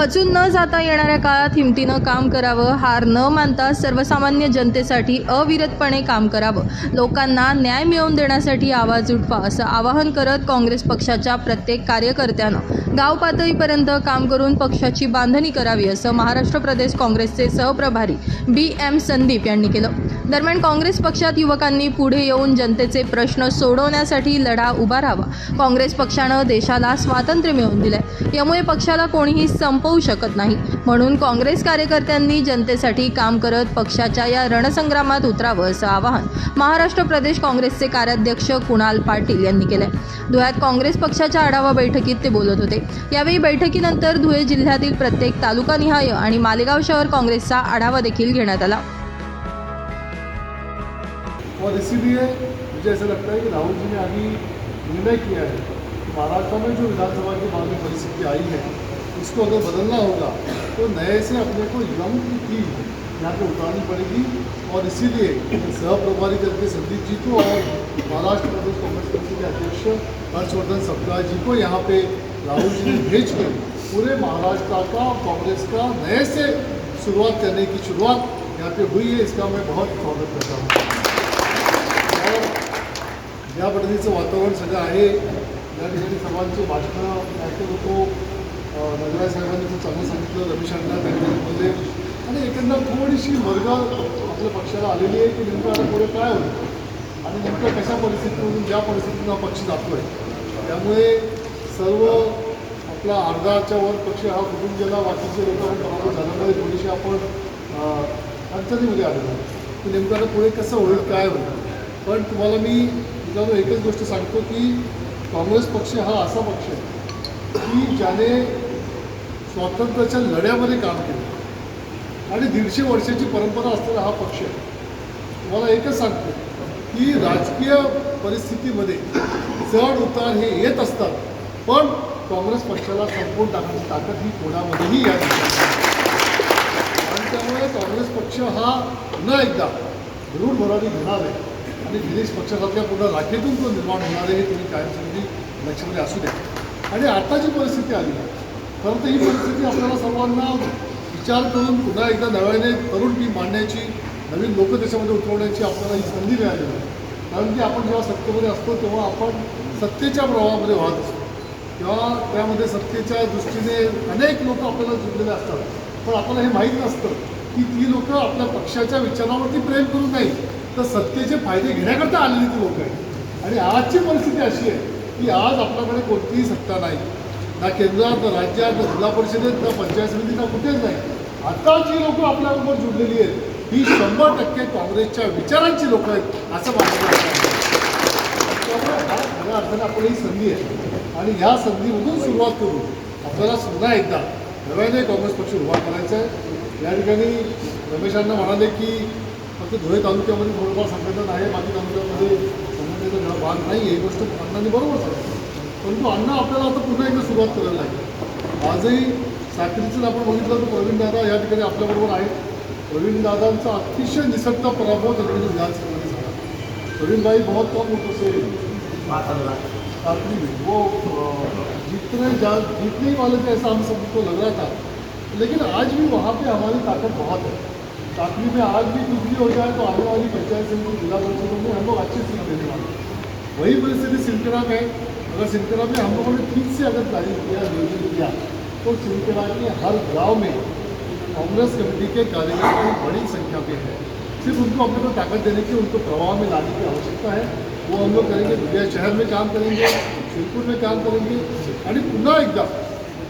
खचून न जाता येणाऱ्या काळात हिमतीनं काम करावं हार न मानता सर्वसामान्य जनतेसाठी अविरतपणे काम करावं. लोकांना न्याय मिळवून देण्यासाठी आवाज उठवा असं आवाहन करत काँग्रेस पक्षाच्या प्रत्येक कार्यकर्त्यानं गाव पातळीपर्यंत काम करून पक्षाची बांधणी करावी असं महाराष्ट्र प्रदेश काँग्रेसचे सहप्रभारी बी एम संदीप यांनी केलं. दरम्यान काँग्रेस पक्षात युवकांनी पुढे येऊन जनतेचे प्रश्न सोडवण्यासाठी लढा उभा राहावा. काँग्रेस पक्षानं देशाला स्वातंत्र्य मिळवून दिलंय. यामुळे पक्षाला कोणीही संपवू शकत नाही. म्हणून काँग्रेस कार्यकर्त्यांनी जनतेसाठी काम करत पक्षाच्या या रणसंग्रामात उतरावं असं आवाहन महाराष्ट्र प्रदेश काँग्रेसचे कार्याध्यक्ष कुणाल पाटील यांनी केलंय. धुळ्यात काँग्रेस पक्षाच्या आढावा बैठकीत ते बोलत होते. यावेळी बैठकीनंतर धुळे जिल्ह्यातील प्रत्येक तालुकानिहाय आणि मालेगाव शहर काँग्रेसचा आढावा देखील घेण्यात आला. और इसीलिए मुझे ऐसा लगता है कि राहुल जी ने अभी निर्णय किया है कि महाराष्ट्र में जो विधानसभा की मांग परिस्थिति आई है, उसको अगर बदलना होगा तो नए से अपने को यंग की यहाँ पे उतारनी पड़ेगी। और इसीलिए सह प्रभारी करके संदीप जी को और महाराष्ट्र प्रदेश कांग्रेस कमेटी के अध्यक्ष हर्षवर्धन सप्ताह जी को यहाँ पे राहुल जी ने भेज कर पूरे महाराष्ट्र का कांग्रेस का नए से शुरुआत करने की शुरुआत यहाँ पे हुई है। इसका मैं बहुत स्वागत करता हूँ। और ज्या पद्धतीचं वातावरण सगळं आहे. या ठिकाणी सर्वांचे भाषणं ऐकत होतो अं, नगराय साहेबांनी खूप चांगलं सांगितलं रमेश अण्णा त्यांनी बोलले. आणि एकंदर थोडीशी वर्ग आपल्या पक्षाला आलेली आहे की नेमकं आता पुढे काय होतं आणि नेमकं कशा परिस्थितीमधून ज्या परिस्थितीतून हा पक्ष जातो आहे त्यामुळे सर्व आपला अर्धाच्या वर पक्ष हा कुठून गेला. बाकीचे लोक पराभूत झाल्यामुळे थोडीशी आपण अडचणीमध्ये आलेलो आहे की नेमकं आता पुढे कसं होईल काय होईल? पण तुम्हाला मी मित्रांनो एकच गोष्ट सांगतो की काँग्रेस पक्ष हा असा पक्ष आहे की ज्याने स्वातंत्र्याच्या लढ्यामध्ये काम केलं. आणि दीडशे वर्षाची परंपरा असलेला हा पक्ष आहे. तुम्हाला एकच सांगतो की राजकीय परिस्थितीमध्ये चढ उतार हे येत असतात पण काँग्रेस पक्षाला संपवून टाकण्याची ताकद ही कोणामध्येही या आणि त्यामुळे काँग्रेस पक्ष हा न एकदा रूढ भरारी घेणार आहे. आणि दिनेश पक्षासारख्या पुन्हा राखेतून तो निर्माण होणार आहे हे तुम्ही कायमस्वरूपी लक्षामध्ये असू द्या. आणि आता जी परिस्थिती आली आहे खरं तर ही परिस्थिती आपल्याला सर्वांना विचार करून पुन्हा एकदा नव्याने तरुण टीम मांडण्याची नवीन लोक त्याच्यामध्ये उतरवण्याची आपल्याला ही संधी मिळाली आहे. कारण की आपण जेव्हा सत्तेमध्ये असतो तेव्हा आपण सत्तेच्या प्रवाहामध्ये वाहत असतो. तेव्हा त्यामध्ये सत्तेच्या दृष्टीने अनेक लोक आपल्याला जुळलेले असतात. पण आपल्याला हे माहीत नसतं की ती लोकं आपल्या पक्षाच्या विचारावरती प्रेम करून नाही तर सत्तेचे फायदे घेण्याकरता आलेली ती लोक आहेत. आणि आजची परिस्थिती अशी आहे की आज आपल्याकडे कोणतीही सत्ता नाही. ना केंद्रात ना राज्यात ना जिल्हा परिषदेत ना पंचायत समिती ना कुठेच नाही. आता जी लोक आपल्याबरोबर जुडलेली आहेत. ही शंभर टक्के काँग्रेसच्या विचारांची लोक आहेत असं मानलं त्यामुळे हा खऱ्या अर्थाने आपण ही संधी आहे. आणि ह्या संधीमधून सुरुवात करू. आपल्याला पुन्हा एकदा नव्याने काँग्रेस पक्ष उभा करायचा आहे. या ठिकाणी रमेशांना म्हणाले की फक्त धुळे तालुक्यामध्ये थोडंफार संघटन आहे बाकी तालुक्यामध्ये संघटनेचा भाग नाही ही गोष्ट अण्णांनी बरोबर सांगितलं. परंतु अण्णा आपल्याला आता पुन्हा एकदा सुरुवात करायला लागेल. आजही साखरीचं आपण बघितलं तर प्रवीण दादा या ठिकाणी आपल्याबरोबर आहेत. प्रवीण दादांचा अतिशय निसटता पराभव त्या ठिकाणी विधानसभेमध्ये झाला प्रवीण भाई बहुत कम लोगों से साखरी में वो अ, जीतने जा जीतने वाले थे ऐसा हम सबको लग रहा था लेकिन आज भी वहाँ पे हमारी ताकत बहुत है. ताकि में आज भी कुछ भी हो जाए तो आने वाली पंचायत समिति जिला परिषदों में हम लोग अच्छे सीट देने वाले वही परिस्थिति सिलकरा में अगर सिलकरा में हम लोगों ने ठीक से अगर प्लानिंग किया नियोजन किया तो सिलकरा के हर गांव में कांग्रेस कमेटी के कार्यकर्ता बड़ी संख्या में है। सिर्फ उनको अपने को ताकत देने की उनको प्रभाव में लाने की आवश्यकता है। वो हम लोग करेंगे दुनिया शहर में काम करेंगे शिरपूर में काम करेंगे। आणि पुन्हा एकदा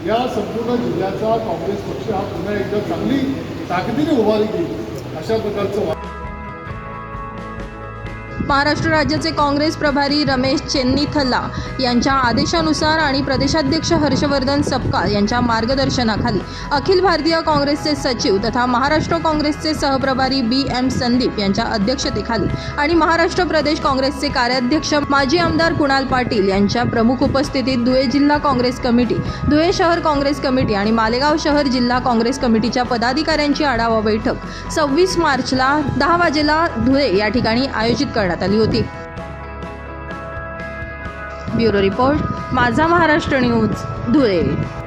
या संपूर्ण जिल्ह्याचा काँग्रेस पक्ष हा पुन्हा एकदा चांगली ताकदीने उभारी घेईल अशा प्रकारचं वा- महाराष्ट्र राज्याचे काँग्रेस प्रभारी रमेश चेन्नीथल्ला यांच्या आदेशानुसार आणि प्रदेशाध्यक्ष हर्षवर्धन सपकाळ यांच्या मार्गदर्शनाखाली अखिल भारतीय काँग्रेसचे सचिव तथा महाराष्ट्र काँग्रेसचे सहप्रभारी बी एम संदीप यांच्या अध्यक्षतेखाली आणि महाराष्ट्र प्रदेश काँग्रेसचे कार्याध्यक्ष माजी आमदार कुणाल पाटील यांच्या प्रमुख उपस्थितीत धुळे जिल्हा काँग्रेस कमिटी धुळे शहर काँग्रेस कमिटी आणि मालेगाव शहर जिल्हा काँग्रेस कमिटीच्या पदाधिकाऱ्यांची आढावा बैठक सव्वीस मार्चला दहा वाजेला धुळे या ठिकाणी आयोजित करण्यात आली होती. ब्युरो रिपोर्ट माझा महाराष्ट्र न्यूज धुळे.